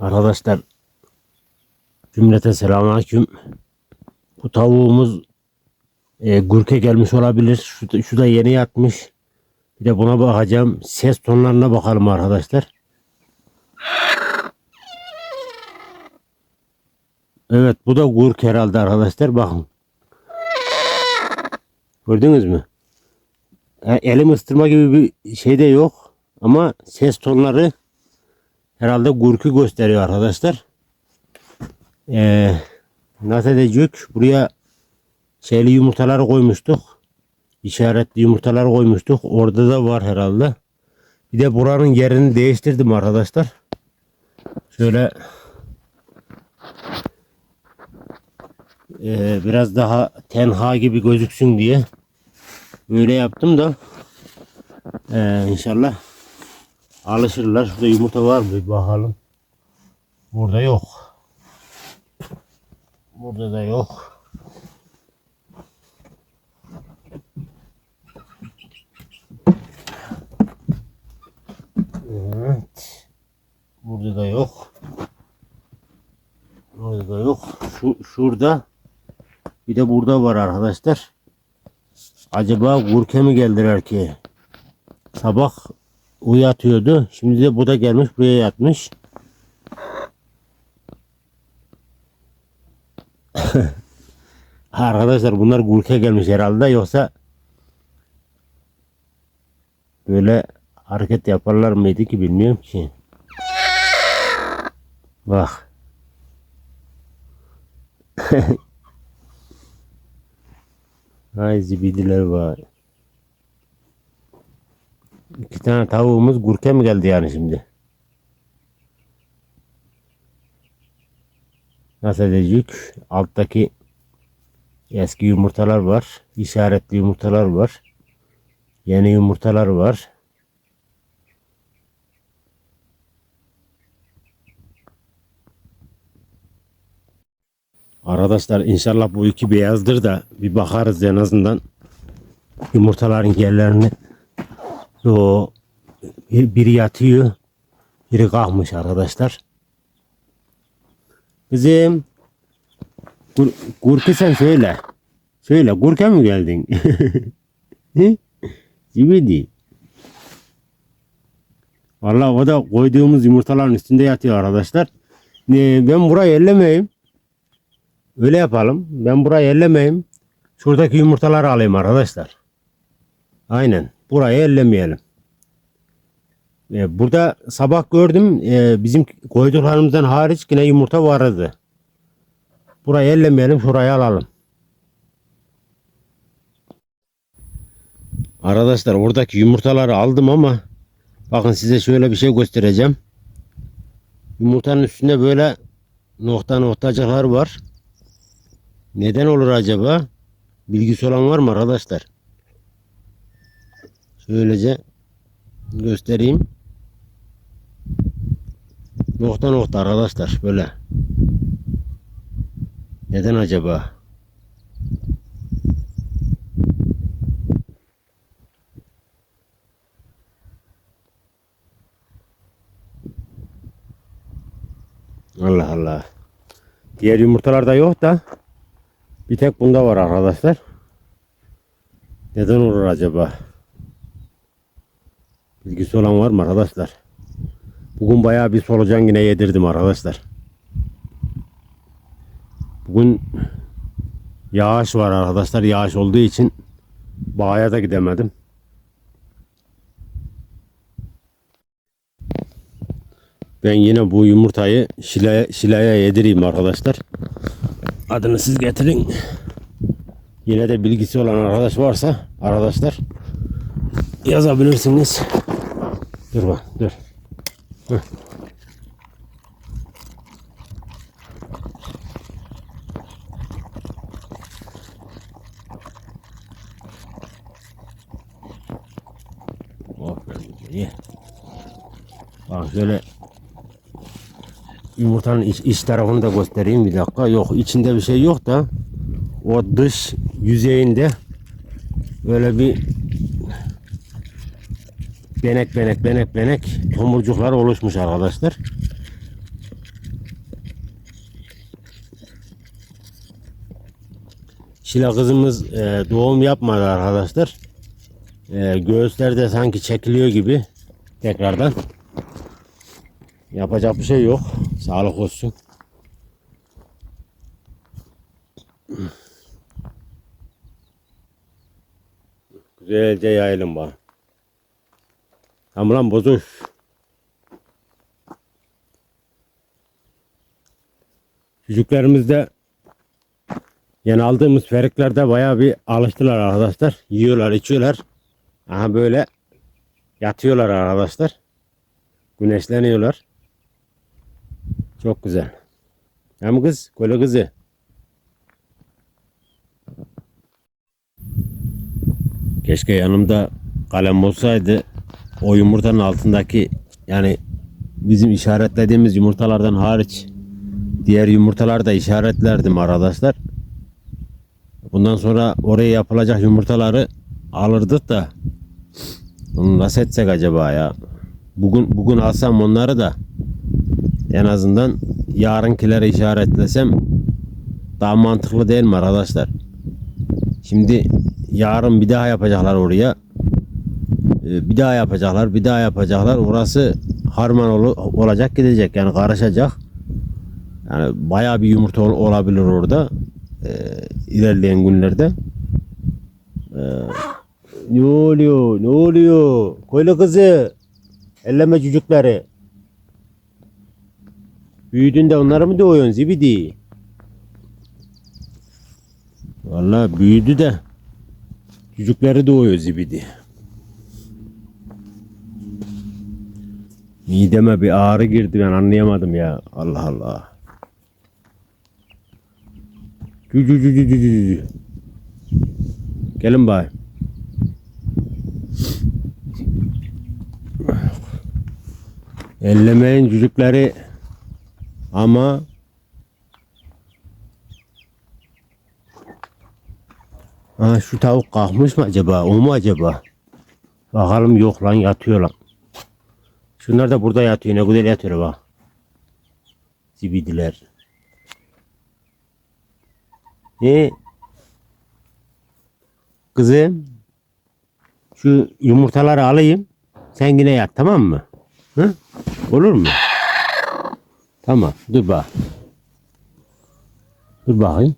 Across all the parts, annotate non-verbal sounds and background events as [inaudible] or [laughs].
Arkadaşlar cümlete selamünaleyküm. Bu tavuğumuz e, gürke gelmiş olabilir. Şu, da- şu da yeni yatmış. Bir de buna bakacağım. Ses tonlarına bakalım arkadaşlar. Evet bu da gurk herhalde arkadaşlar. Bakın. Gördünüz mü? E, elim ıstırma gibi bir şey de yok. Ama ses tonları herhalde gurku gösteriyor arkadaşlar. Ee, nasıl edecek? Buraya şeyli yumurtaları koymuştuk. İşaretli yumurtaları koymuştuk. Orada da var herhalde. Bir de buranın yerini değiştirdim arkadaşlar. Şöyle ee, biraz daha tenha gibi gözüksün diye böyle yaptım da ee, inşallah alışırlar. Şurada yumurta var mı? Bakalım. Burada yok. Burada da yok. Evet. Burada da yok. Burada da yok. Şu şurada bir de burada var arkadaşlar. Acaba gurke mi geldiler ki? Sabah uyatıyordu. Şimdi de bu da gelmiş buraya yatmış. [laughs] Arkadaşlar bunlar gurke gelmiş herhalde yoksa böyle hareket yaparlar mıydı ki bilmiyorum ki. Bak. [laughs] Ay zibidiler var. İki tane tavuğumuz gurke mi geldi yani şimdi? Nasıl edecek? Alttaki eski yumurtalar var. işaretli yumurtalar var. Yeni yumurtalar var. Arkadaşlar inşallah bu iki beyazdır da bir bakarız en azından yumurtaların yerlerini. O bir- biri yatıyor, biri kalkmış arkadaşlar. Kızım, Gur Gurke sen söyle. Söyle, Gurke mi geldin? [laughs] Zibidi. Vallahi o da koyduğumuz yumurtaların üstünde yatıyor arkadaşlar. Ben burayı ellemeyeyim. Öyle yapalım. Ben burayı ellemeyeyim. Şuradaki yumurtaları alayım arkadaşlar. Aynen. Burayı ellemeyelim. Ee, burada sabah gördüm e, bizim koyduklarımızdan hariç yine yumurta vardı. Burayı ellemeyelim şurayı alalım. Arkadaşlar oradaki yumurtaları aldım ama bakın size şöyle bir şey göstereceğim. Yumurtanın üstünde böyle nokta noktacıklar var. Neden olur acaba? Bilgisi olan var mı arkadaşlar? Şöylece göstereyim. Nokta nokta arkadaşlar böyle. Neden acaba? Allah Allah. Diğer yumurtalarda yok da bir tek bunda var arkadaşlar. Neden olur acaba? Bilgisi olan var mı arkadaşlar? Bugün bayağı bir solucan yine yedirdim arkadaşlar. Bugün yağış var arkadaşlar. Yağış olduğu için bağa da gidemedim. Ben yine bu yumurtayı şilaya, şilaya yedireyim arkadaşlar. Adını siz getirin. Yine de bilgisi olan arkadaş varsa arkadaşlar yazabilirsiniz. Dur bak dur. Heh. Aferin, iyi. Bak şöyle yumurtanın iç, iç tarafını da göstereyim bir dakika. Yok içinde bir şey yok da o dış yüzeyinde böyle bir benek benek benek benek tomurcuklar oluşmuş arkadaşlar. Şila kızımız e, doğum yapmadı arkadaşlar. E, göğüsler sanki çekiliyor gibi tekrardan. Yapacak bir şey yok. Sağlık olsun. Güzelce yayılın bana. Tamam lan bozuş. Çocuklarımız da yani aldığımız feriklerde bayağı bir alıştılar arkadaşlar. Yiyorlar, içiyorlar. Aha böyle yatıyorlar arkadaşlar. Güneşleniyorlar. Çok güzel. Hem kız, kola kızı. Keşke yanımda kalem olsaydı o yumurtanın altındaki yani bizim işaretlediğimiz yumurtalardan hariç diğer yumurtalar da işaretlerdim arkadaşlar. Bundan sonra oraya yapılacak yumurtaları alırdık da onu nasıl etsek acaba ya? Bugün bugün alsam onları da en azından yarınkilere işaretlesem daha mantıklı değil mi arkadaşlar? Şimdi yarın bir daha yapacaklar oraya. Ee, Bir daha yapacaklar, bir daha yapacaklar. Orası harman olu- olacak gidecek yani karışacak. Yani bayağı bir yumurta ol- olabilir orada. Ee, ilerleyen günlerde. Ee, ne oluyor? Ne oluyor? Koyla kızı. Elleme çocukları. Büyüdün de onları mı doğuyorsun zibidi? Vallahi büyüdü de çocukları doğuyor zibidi. Mideme bir ağrı girdi ben anlayamadım ya. Allah Allah. Cü cü cü cü cü cü. Gelin bay. Ellemeyin çocukları ama Ha, şu tavuk kalkmış mı acaba? O mu acaba? Bakalım yok lan yatıyor lan. Şunlar da burada yatıyor. Ne güzel yatıyor bak. Zibidiler. Ne? Kızım. Şu yumurtaları alayım. Sen yine yat tamam mı? Hı? Olur mu? Tamam. Dur bak. Dur bakayım.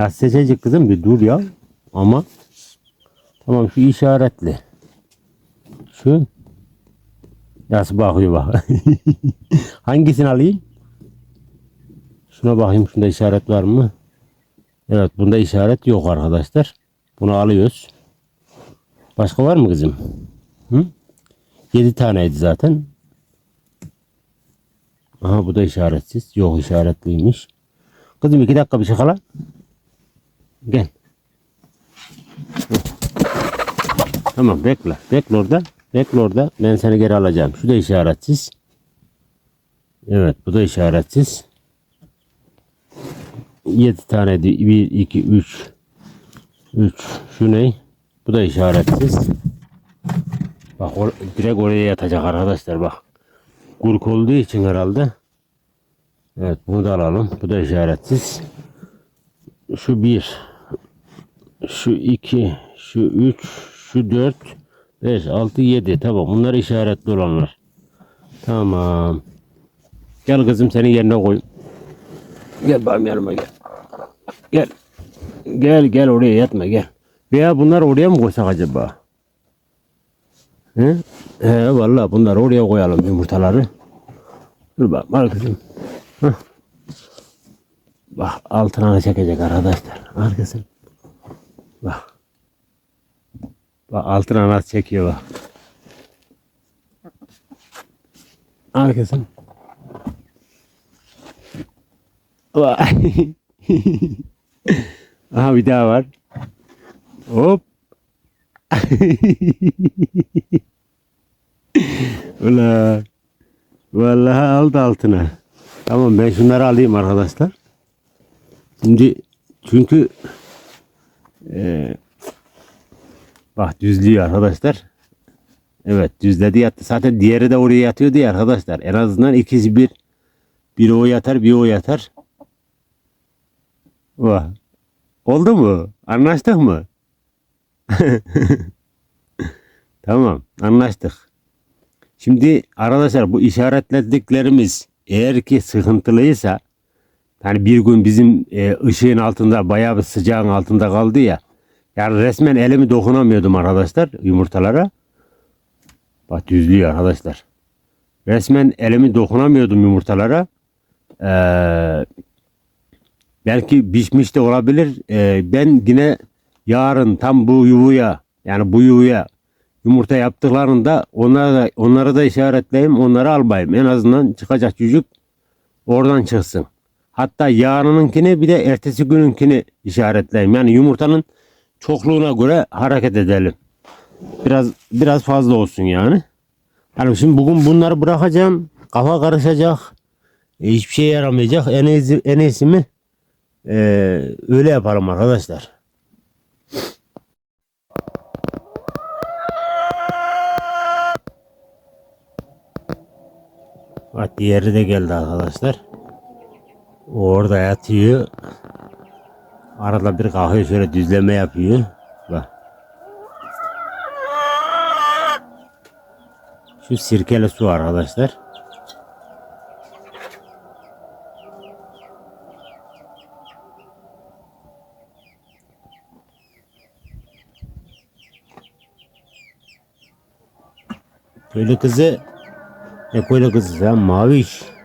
Ya seçecek kızım bir dur ya. Ama tamam şu işaretli. Şu nasıl bakıyor bak. [laughs] Hangisini alayım? Şuna bakayım şunda işaret var mı? Evet bunda işaret yok arkadaşlar. Bunu alıyoruz. Başka var mı kızım? Hı? 7 taneydi zaten. Aha bu da işaretsiz. Yok işaretliymiş. Kızım iki dakika bir şey kala. Gel. Tamam bekle. Bekle orada. Bekle orada. Ben seni geri alacağım. Şu da işaretsiz. Evet bu da işaretsiz. 7 tane 1 2 3 3 şu ne? Bu da işaretsiz. Bak or direkt oraya yatacak arkadaşlar bak. Kurk olduğu için herhalde. Evet bunu da alalım. Bu da işaretsiz. Şu bir, şu iki, şu üç, şu dört, beş, altı, yedi. Tamam bunlar işaretli olanlar. Tamam. Gel kızım seni yerine koy. Gel benim yanıma gel. Gel. Gel gel oraya yatma gel. Veya bunlar oraya mı koysak acaba? He? He vallahi bunlar oraya koyalım yumurtaları. Dur bak al kızım. Hah. Bak altına çekecek arkadaşlar. Arkasın. Bak. Bak altına nasıl çekiyor bak. Arkasın. [laughs] Aha bir daha var. Hop. [laughs] Ula. Vallahi aldı altına. Tamam ben şunları alayım arkadaşlar. Şimdi çünkü e, bak düzlüyor arkadaşlar. Evet düzledi yattı. Zaten diğeri de oraya yatıyordu ya arkadaşlar. En azından ikisi bir. Bir o yatar bir o yatar. Vah. Oldu mu? Anlaştık mı? [laughs] tamam anlaştık. Şimdi arkadaşlar bu işaretlediklerimiz eğer ki sıkıntılıysa yani bir gün bizim e, ışığın altında bayağı bir sıcağın altında kaldı ya. Yani resmen elimi dokunamıyordum arkadaşlar yumurtalara. Bak düzlüyor arkadaşlar. Resmen elimi dokunamıyordum yumurtalara. Ee, belki pişmiş de olabilir. Ee, ben yine yarın tam bu yuvaya yani bu yuvaya yumurta yaptıklarında onlara da, onları da işaretleyeyim onları almayayım. En azından çıkacak çocuk oradan çıksın. Hatta yarınınkini bir de ertesi gününkini işaretleyeyim. Yani yumurtanın çokluğuna göre hareket edelim. Biraz biraz fazla olsun yani. Yani şimdi bugün bunları bırakacağım. Kafa karışacak. E, hiçbir şey yaramayacak. En iyisi, en iyisi mi? E, öyle yapalım arkadaşlar. Bak diğeri de geldi arkadaşlar. Orada yatıyor. Arada bir kalkıyor şöyle düzleme yapıyor. Bak. Şu sirkeli su arkadaşlar. Köylü kızı ne köylü kızı sen maviş.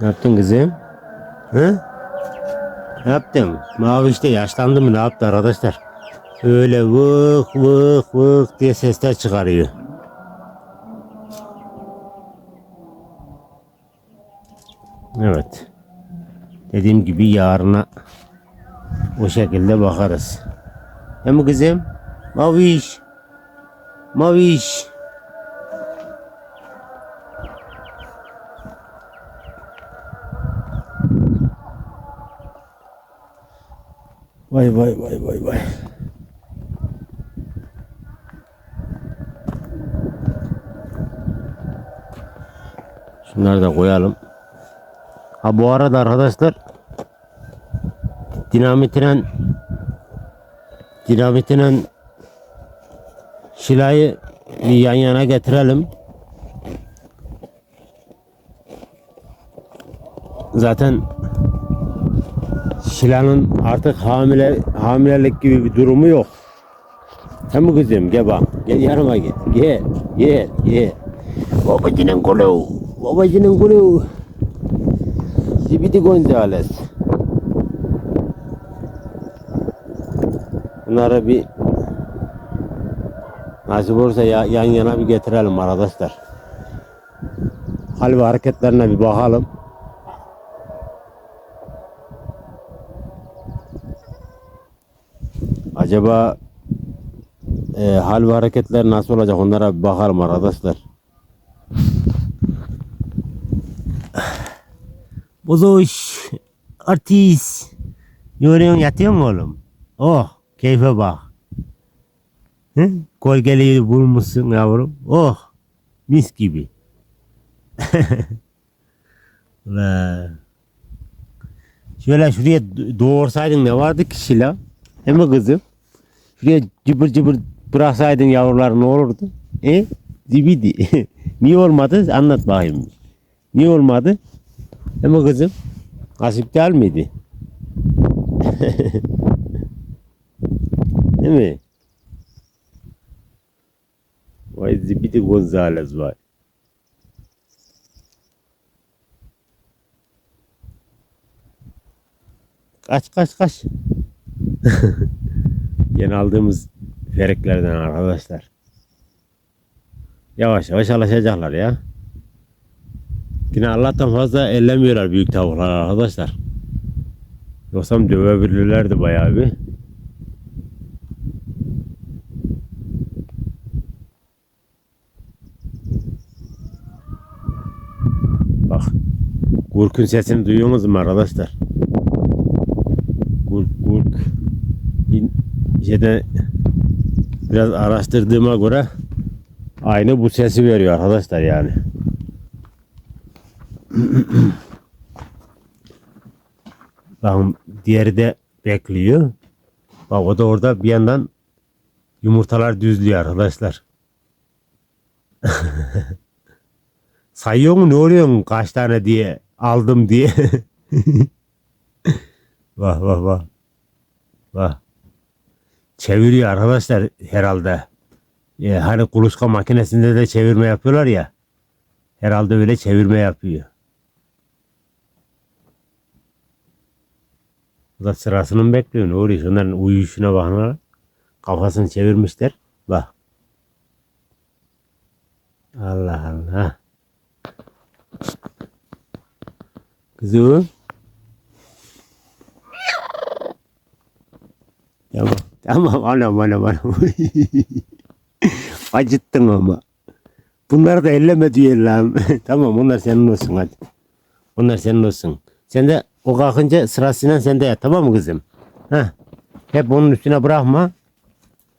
Ne yaptın kızım? Hı? Ne yaptın? Mavi işte yaşlandı mı ne yaptı arkadaşlar? Öyle vık vık vık diye sesler çıkarıyor. Evet. Dediğim gibi yarına o şekilde bakarız. Mi kızım? Maviş. Maviş. Vay vay vay vay vay. Şunları da koyalım. Ha bu arada arkadaşlar dinamitinen dinamitinen şilayı bir yan yana getirelim. Zaten Şila'nın artık hamile hamilelik gibi bir durumu yok. Mi kızım? Gel bak. Gel yanıma gel. Gel. Gel. Gel. Babacının kulu. Babacının kulu. Zibidi Gonzales. Bunları bir nasip olursa ya, yan yana bir getirelim arkadaşlar. Hal ve hareketlerine bir bakalım. Acaba e, hal ve hareketler nasıl olacak onlara bir bakalım arkadaşlar. [sighs] Bozoş, artist. Yoruyorsun yatıyor mu oğlum? Oh, keyfe bak. Hı? Kolgeliği bulmuşsun yavrum. Oh, mis gibi. [laughs] Şöyle şuraya doğursaydın ne vardı ki Şila? Değil mi kızım? Şuraya cıbır cıbır bıraksaydın yavrular ne olurdu? E? Zibidi. [laughs] Niye olmadı? Anlat bakayım. Niye olmadı? Mi kızım? Nasip değil? [laughs] Değil mi? Vay zibidi Gonzales vay. Kaç kaç kaç. [laughs] Yeni aldığımız feriklerden arkadaşlar. Yavaş yavaş alışacaklar ya. Yine Allah'tan fazla ellemiyorlar büyük tavuklar arkadaşlar. Yoksa dövebilirlerdi bayağı bir. Bak. Gurkun sesini duyuyorsunuz mu arkadaşlar? Gurk gurk. İn- şeyde biraz araştırdığıma göre Aynı bu sesi veriyor arkadaşlar yani. [clears throat] Bakın diğeri de bekliyor. Bak o da orada bir yandan yumurtalar düzlüyor arkadaşlar. [laughs] Sayıyor mu ne oluyor kaç tane diye aldım diye. [laughs] vah vah vah. Vah. Çeviriyor arkadaşlar herhalde. E, hani kuluçka makinesinde de çevirme yapıyorlar ya. Herhalde öyle çevirme yapıyor. Bu da sırasını mı bekliyor? Ne oluyor? Şunların uyuyuşuna bakın. Kafasını çevirmişler. Bak. Allah Allah. Kızım. Tamam. [laughs] Tamam anam anam anam. [laughs] Acıttın ama. Bunları da elleme diyor [laughs] tamam onlar senin olsun hadi. Onlar senin olsun. Sen de o kalkınca sırasıyla sen de yat tamam mı kızım? Heh. Hep onun üstüne bırakma.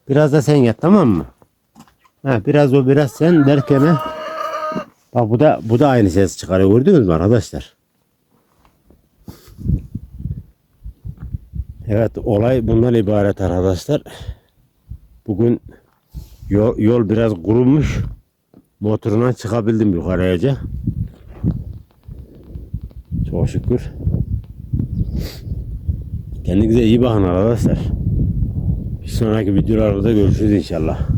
Biraz da sen yat tamam mı? Ha, biraz o biraz sen derken ha. Bak bu da bu da aynı ses çıkarıyor gördünüz mü arkadaşlar? Evet olay bundan ibaret arkadaşlar. Bugün yol, yol biraz kurumuş. Motoruna çıkabildim yukarıya. Çok şükür. Kendinize iyi bakın arkadaşlar. Bir sonraki videolarda görüşürüz inşallah.